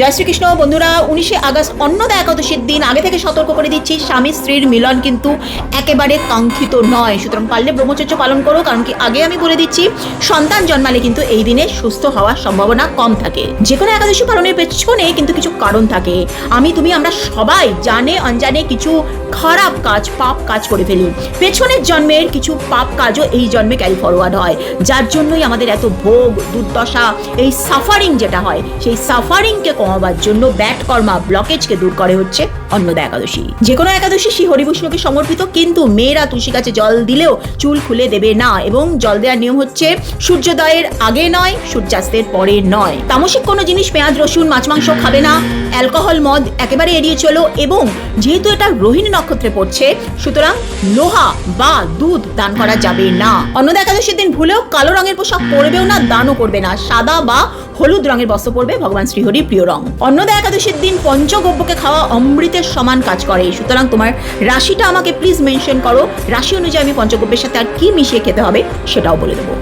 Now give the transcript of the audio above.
জয় শ্রীকৃষ্ণ। বন্ধুরা, উনিশে আগস্ট অন্নদা একাদশীর দিন আগে থেকে সতর্ক করে দিচ্ছি, স্বামী স্ত্রীর মিলন কিন্তু একেবারে কাঙ্ক্ষিত নয়। সুতরাং পারলে ব্রহ্মচর্য পালন করো, কারণ কি আগে আমি বলে দিচ্ছি, সন্তান জন্মালে কিন্তু এই দিনে সুস্থ হওয়ার সম্ভাবনা কম থাকে। যে কোনো একাদশী পালনের পেছনে কিন্তু কিছু কারণ থাকে। আমি, তুমি, আমরা সবাই জানে, অনজানে কিছু খারাপ কাজ, পাপ কাজ করে ফেলি। পেছনের জন্মের কিছু পাপ কাজও এই জন্মে ক্যারি ফরওয়ার্ড হয়। যার জন্যই আমাদের এত ভোগ, দুর্দশা, এই সাফারিং যেটা হয়, সেই সাফারিংকে কমাবার জন্য ব্যাট কর্মা ব্লকেজকে দূর করে হচ্ছে অন্নদা একাদশী। যে কোনো একাদশী শ্রী হরিবিষ্ণুকে সমর্পিত, কিন্তু মেয়েরা তুলসী গাছে জল দিলেও চুল খুলে দেবে না এবং জল দেওয়ার নিয়ম হচ্ছে সূর্যোদয়ের আগে নয়, সূর্যাস্তের পরে নয়। তামসিক কোনো জিনিস, পেঁয়াজ, রসুন, মাছ, মাংস খাবে না। অ্যালকোহল, মদ একেবারে এড়িয়ে চলো এবং যেহেতু এটা রোহিণী নক্ষত্রে পড়ছে, সুতরাং লোহা বা দুধ দান করা যাবে না। অন্নদা একাদশীর দিন ভুলেও কালো রঙের পোশাক পরবেও না, দানও করবে না। সাদা বা হলুদ রঙের বস্ত্র পরবে ভগবান শ্রীহরি প্রিয় রং। অন্নদা একাদশীর দিন পঞ্চগব্যকে খাওয়া অমৃতের সমান কাজ করে। সুতরাং তোমার রাশিটা আমাকে প্লিজ মেনশন করো। রাশি অনুযায়ী আমি পঞ্চগব্যের সাথে আর কি মিশিয়ে খেতে হবে সেটাও বলে দেবো।